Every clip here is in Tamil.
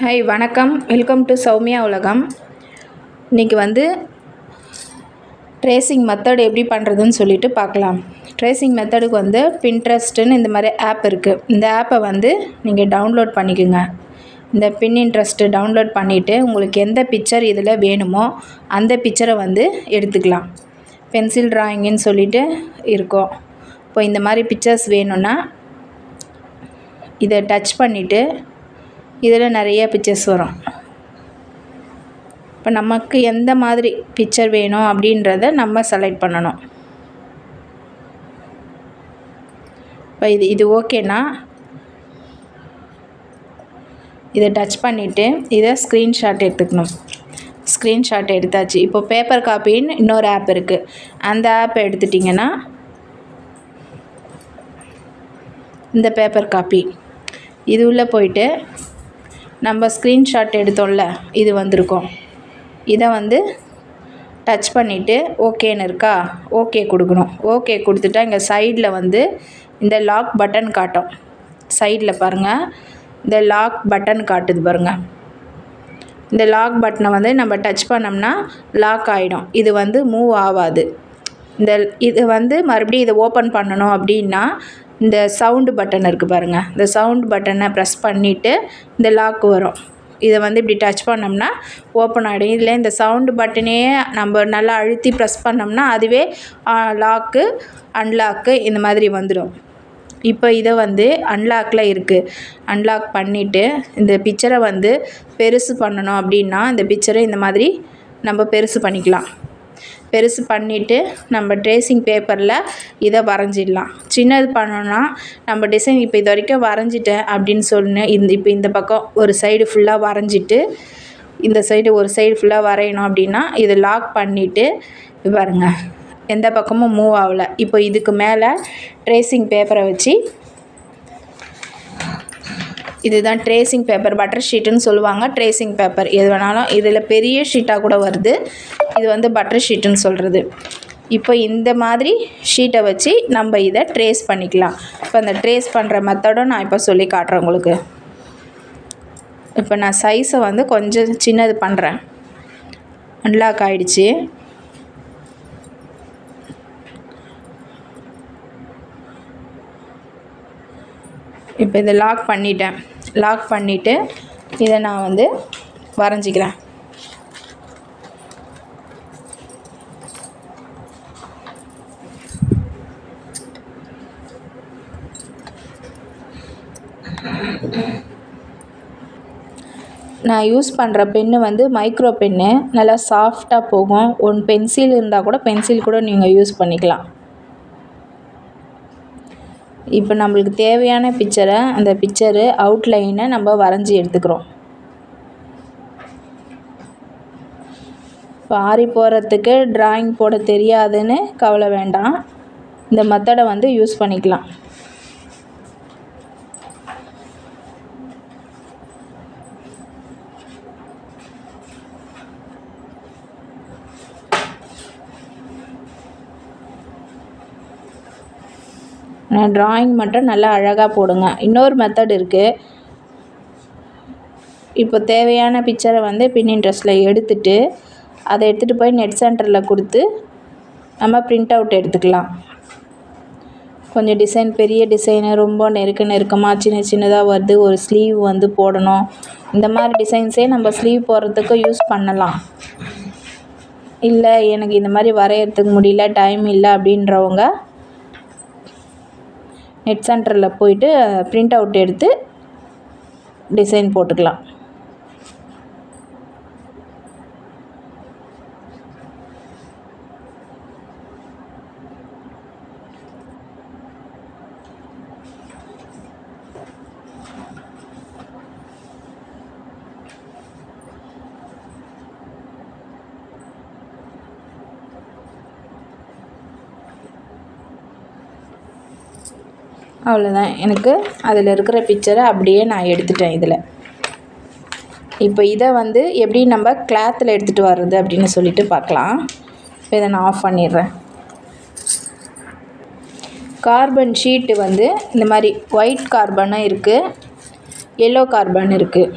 ஹாய் வணக்கம். வெல்கம் டு சௌமியா உலகம். இன்றைக்கி வந்து ட்ரேசிங் மெத்தட் எப்படி பண்ணுறதுன்னு சொல்லிட்டு பார்க்கலாம். ட்ரேசிங் மெத்தடுக்கு வந்து பின்ட்ரெஸ்ட்டுன்னு இந்த மாதிரி ஆப் இருக்குது இந்த ஆப்பை வந்து நீங்கள் டவுன்லோட் பண்ணிக்கோங்க. இந்த பின் இன்ட்ரெஸ்ட்டு டவுன்லோட் பண்ணிவிட்டு உங்களுக்கு எந்த பிக்சர் இதில் வேணுமோ அந்த பிக்சரை வந்து எடுத்துக்கலாம். பென்சில் ட்ராயிங்குன்னு சொல்லிட்டு இருக்கும். இப்போ இந்த மாதிரி பிக்சர்ஸ் வேணும்னா இதை டச் பண்ணிவிட்டு இதில் நிறைய பிக்சர்ஸ் வரும். இப்போ நமக்கு எந்த மாதிரி பிக்சர் வேணும் அப்படின்றத நம்ம செலக்ட் பண்ணணும். இப்போ இது இது ஓகேனா இதை டச் பண்ணிவிட்டு இதை ஸ்க்ரீன்ஷாட் எடுத்துக்கணும். ஸ்க்ரீன்ஷாட் எடுத்தாச்சு. இப்போ பேப்பர் காப்பின்னு இன்னொரு ஆப் இருக்குது அந்த ஆப் எடுத்துட்டிங்கன்னா இந்த பேப்பர் காப்பி இது உள்ளே போயிட்டு நம்ம ஸ்க்ரீன்ஷாட் எடுத்தோம்ல இது வந்திருக்கோம். இதை வந்து டச் பண்ணிவிட்டு ஓகேன்னு இருக்கா? ஓகே கொடுக்கணும். ஓகே கொடுத்துட்டா இங்கே சைடில் வந்து இந்த லாக் பட்டன் காட்டும். சைடில் பாருங்கள் இந்த லாக் பட்டன் காட்டுது பாருங்கள் இந்த லாக் பட்டனை வந்து நம்ம டச் பண்ணோம்னா லாக் ஆகிடும் இது வந்து மூவ் ஆகாது. இந்த இது வந்து மறுபடியும் இதை ஓப்பன் பண்ணணும் அப்படின்னா இந்த சவுண்டு பட்டன் இருக்குது பாருங்கள் இந்த சவுண்ட் பட்டனை ப்ரெஸ் பண்ணிவிட்டு இந்த லாக் வரும். இதை வந்து இப்படி டச் பண்ணோம்னா ஓப்பன் ஆகிடும் இதில் இந்த சவுண்டு பட்டனையே நம்ம நல்லா அழுத்தி ப்ரெஸ் பண்ணோம்னா அதுவே லாக்கு அன்லாக்கு இந்த மாதிரி வந்துடும் இப்போ இதை வந்து அன்லாக்கில் இருக்குது அன்லாக் பண்ணிவிட்டு இந்த பிக்சரை வந்து பெருசு பண்ணணும் அப்படின்னா இந்த பிக்சரை இந்த மாதிரி நம்ம பெருசு பண்ணிக்கலாம். பெருசு பண்ணிவிட்டு நம்ம ட்ரேசிங் பேப்பரில் இதை வரைஞ்சிடலாம். சின்னது பண்ணோன்னா நம்ம டிசைன் இப்போ இது வரைக்கும் வரைஞ்சிட்டேன் அப்படின்னு சொன்ன இந்த இப்போ இந்த பக்கம் ஒரு சைடு ஃபுல்லாக வரைஞ்சிட்டு இந்த சைடு ஒரு சைடு ஃபுல்லாக வரையணும் அப்படின்னா இதை லாக் பண்ணிவிட்டு பாருங்க. எந்த பக்கமும் மூவ் ஆகலை. இப்போ இதுக்கு மேலே ட்ரேசிங் பேப்பரை வச்சு இதுதான் ட்ரேசிங் பேப்பர் பட்டர் ஷீட்டுன்னு சொல்லுவாங்க ட்ரேசிங் பேப்பர் எது வேணாலும் இதில் பெரிய ஷீட்டாக கூட வருது. இது வந்து பட்டர் ஷீட்டுன்னு சொல்கிறது இப்போ இந்த மாதிரி ஷீட்டை வச்சு நம்ம இதை ட்ரேஸ் பண்ணிக்கலாம். இப்போ அந்த ட்ரேஸ் பண்ணுற மெத்தடும் நான் இப்போ சொல்லி காட்டுறேன் உங்களுக்கு. இப்போ நான் சைஸை வந்து கொஞ்சம் சின்னது பண்ணுறேன் அன்லாக் ஆகிடுச்சி இப்போ இதை லாக் பண்ணிட்டேன். லாக் பண்ணிவிட்டு இதை நான் வந்து வரைஞ்சிக்கிறேன். நான் யூஸ் பண்ணுற பென்னு வந்து மைக்ரோ பென்னு. நல்லா சாஃப்டாக போகும். ஒன் பென்சில் இருந்தால் கூட பென்சில் கூட நீங்கள் யூஸ் பண்ணிக்கலாம். இப்போ நம்மளுக்கு தேவையான பிக்சரை அந்த பிக்சரு அவுட்லைனை நம்ம வரைஞ்சி எடுத்துக்கிறோம். இப்போ ஆறி போகிறதுக்கு ட்ராயிங் போட தெரியாதுன்னு கவலை வேண்டாம். இந்த மெத்தடை வந்து யூஸ் பண்ணிக்கலாம். ட்ராயிங் மட்டும் நல்லா அழகாக போடுங்க. இன்னொரு மெத்தட் இருக்குது இப்போ தேவையான பிக்சரை வந்து பின் இன்ட்ரெஸ்ட்டில் எடுத்துகிட்டு அதை எடுத்துகிட்டு போய் நெட் சென்டரில் கொடுத்து நம்ம ப்ரிண்ட் அவுட் எடுத்துக்கலாம். கொஞ்சம் டிசைன் பெரிய டிசைனு ரொம்ப நெருக்க நெருக்கமாக சின்ன சின்னதாக வருது. ஒரு ஸ்லீவ் வந்து போடணும். இந்த மாதிரி டிசைன்ஸே நம்ம ஸ்லீவ் போடுறதுக்கு யூஸ் பண்ணலாம். இல்லை எனக்கு இந்த மாதிரி வரையறதுக்கு முடியல டைம் இல்லை அப்படின்றவங்க நெட் சென்டரில் போயிட்டு ப்ரிண்ட் அவுட் எடுத்து டிசைன் போட்டுக்கலாம். அவ்வளோதான் எனக்கு அதில் இருக்கிற பிக்சரை அப்படியே நான் எடுத்துட்டேன் இதில். இப்போ இதை வந்து எப்படி நம்ம கிளாத்தில் எடுத்துகிட்டு வர்றது அப்படின்னு சொல்லிட்டு பார்க்கலாம். இப்போ இதை நான் ஆஃப் பண்ணிடுறேன். கார்பன் ஷீட்டு வந்து இந்த மாதிரி ஒயிட் கார்பனும் இருக்குது எல்லோ கார்பன் இருக்குது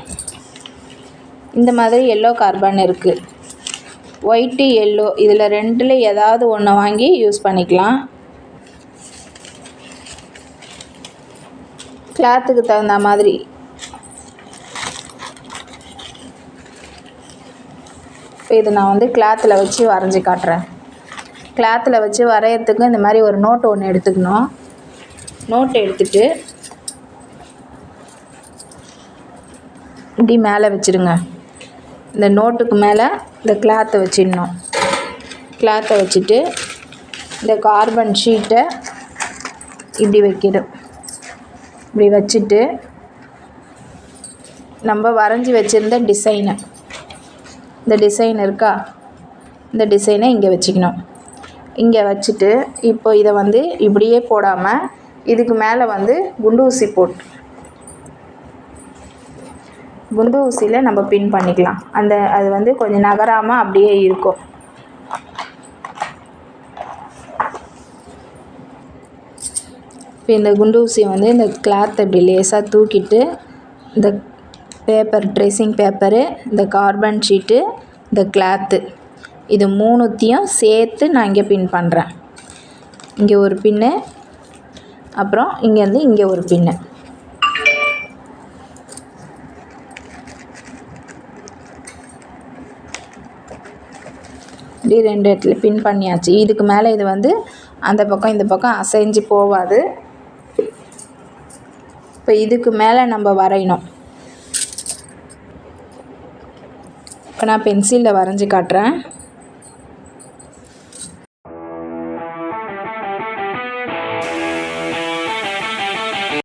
இந்த மாதிரி எல்லோ கார்பன் இருக்குது ஒயிட்டு எல்லோ இதில் ரெண்டில் ஏதாவது ஒன்று வாங்கி யூஸ் பண்ணிக்கலாம். கிளாத்துக்கு தகுந்த மாதிரி. இப்போ இது நான் வந்து கிளாத்தில் வச்சு வரைஞ்சி காட்டுறேன். கிளாத்தில் வச்சு வரைகிறதுக்கு இந்த மாதிரி ஒரு நோட் ஒன்று எடுத்துக்கணும். நோட் எடுத்துட்டு இப்படி மேலே வச்சிடுங்க இந்த நோட்டுக்கு மேலே இந்த கிளாத்தை வச்சிடணும். கிளாத்தை வச்சுட்டு இந்த கார்பன் ஷீட்டை இப்படி வைக்கணும். இப்படி வச்சுட்டு நம்ம வரைஞ்சி வச்சுருந்த டிசைனை இந்த டிசைன் இருக்கா? இந்த டிசைனை இங்கே வச்சுக்கணும். இங்கே வச்சுட்டு இப்போ இதை வந்து இப்படியே போடாமல் இதுக்கு மேலே வந்து குண்டு ஊசி போட்டு குண்டு ஊசியில் நம்ம பின் பண்ணிக்கலாம். அந்த அது வந்து கொஞ்சம் நகராமல் அப்படியே இருக்கும். இப்போ இந்த குண்டு ஊசியை வந்து இந்த கிளாத் அப்படி லேசாக தூக்கிட்டு இந்த பேப்பர் ட்ரெஸ்ஸிங் பேப்பரு இந்த கார்பன் ஷீட்டு இந்த கிளாத்து இது மூணுத்தையும் சேர்த்து நான் இங்கே பின் பண்ணுறேன் இங்கே ஒரு பின்னு அப்புறம் இங்கேருந்து இங்கே ஒரு பின்னு இப்படி ரெண்டு இடத்துல பின் பண்ணியாச்சு. இதுக்கு மேலே இது வந்து அந்த பக்கம் இந்த பக்கம் அசைஞ்சு போகாது. இப்போ இதுக்கு மேலே நம்ம வரையணும். இப்போ நான் பென்சிலில் வரைஞ்சி காட்டுறேன்.